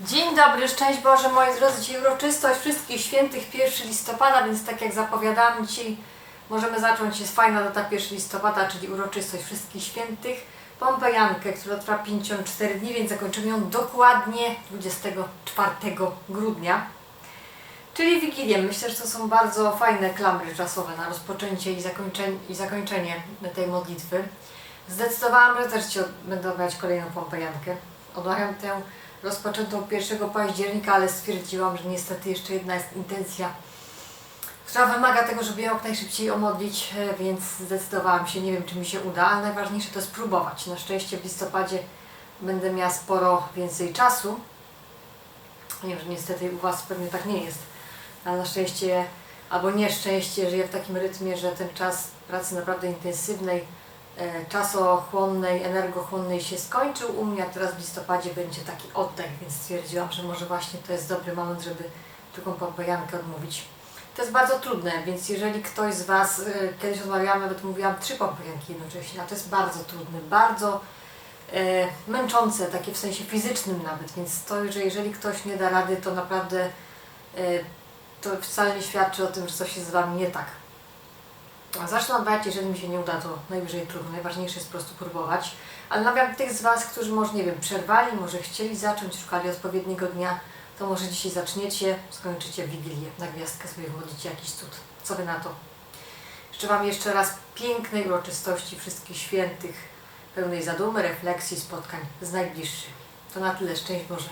Dzień dobry, szczęść Boże, moi drodzy, dzisiaj uroczystość wszystkich świętych 1 listopada, więc tak jak zapowiadałam dzisiaj możemy zacząć, jest fajna data 1 listopada, czyli uroczystość wszystkich świętych, Pompejankę, która trwa 54 dni, więc zakończymy ją dokładnie 24 grudnia. Czyli Wigilię. Myślę, że to są bardzo fajne klamry czasowe na rozpoczęcie i zakończenie, i zakończenie tej modlitwy. Zdecydowałam, że też Ci będę omawiać kolejną Pompejankę. Odmawiam tę rozpoczętą 1 października, ale stwierdziłam, że niestety jeszcze jedna jest intencja, która wymaga tego, żeby ją jak najszybciej omodlić, e, więc zdecydowałam się, nie wiem czy mi się uda, ale najważniejsze to spróbować. Na szczęście w listopadzie będę miała sporo więcej czasu. Nie wiem, że niestety u Was pewnie tak nie jest, ale na szczęście albo nieszczęście żyję w takim rytmie, że ten czas pracy naprawdę intensywnej, czasochłonnej, energochłonnej się skończył u mnie, a teraz w listopadzie będzie taki oddech, więc stwierdziłam, że może właśnie to jest dobry moment, żeby drugą pompejankę odmówić. To jest bardzo trudne, więc jeżeli ktoś z Was, y, kiedyś rozmawiałam, nawet mówiłam trzy pompejanki jednocześnie, a to jest bardzo trudne, bardzo e, męczące, takie w sensie fizycznym nawet, więc to, że jeżeli ktoś nie da rady, to naprawdę e, to wcale nie świadczy o tym, że coś jest z Wami nie tak. A Zacznę jeżeli mi się nie uda, to najwyżej trudno. Najważniejsze jest po prostu próbować. Ale namawiam tych z Was, którzy może, nie wiem, przerwali, może chcieli zacząć, szukali odpowiedniego dnia, to może dzisiaj zaczniecie, skończycie Wigilię. Na gwiazdkę sobie wchodzicie jakiś cud. Co Wy na to? Życzę Wam jeszcze raz pięknej uroczystości wszystkich świętych, pełnej zadumy, refleksji, spotkań z najbliższych. To na tyle. Szczęść Boże.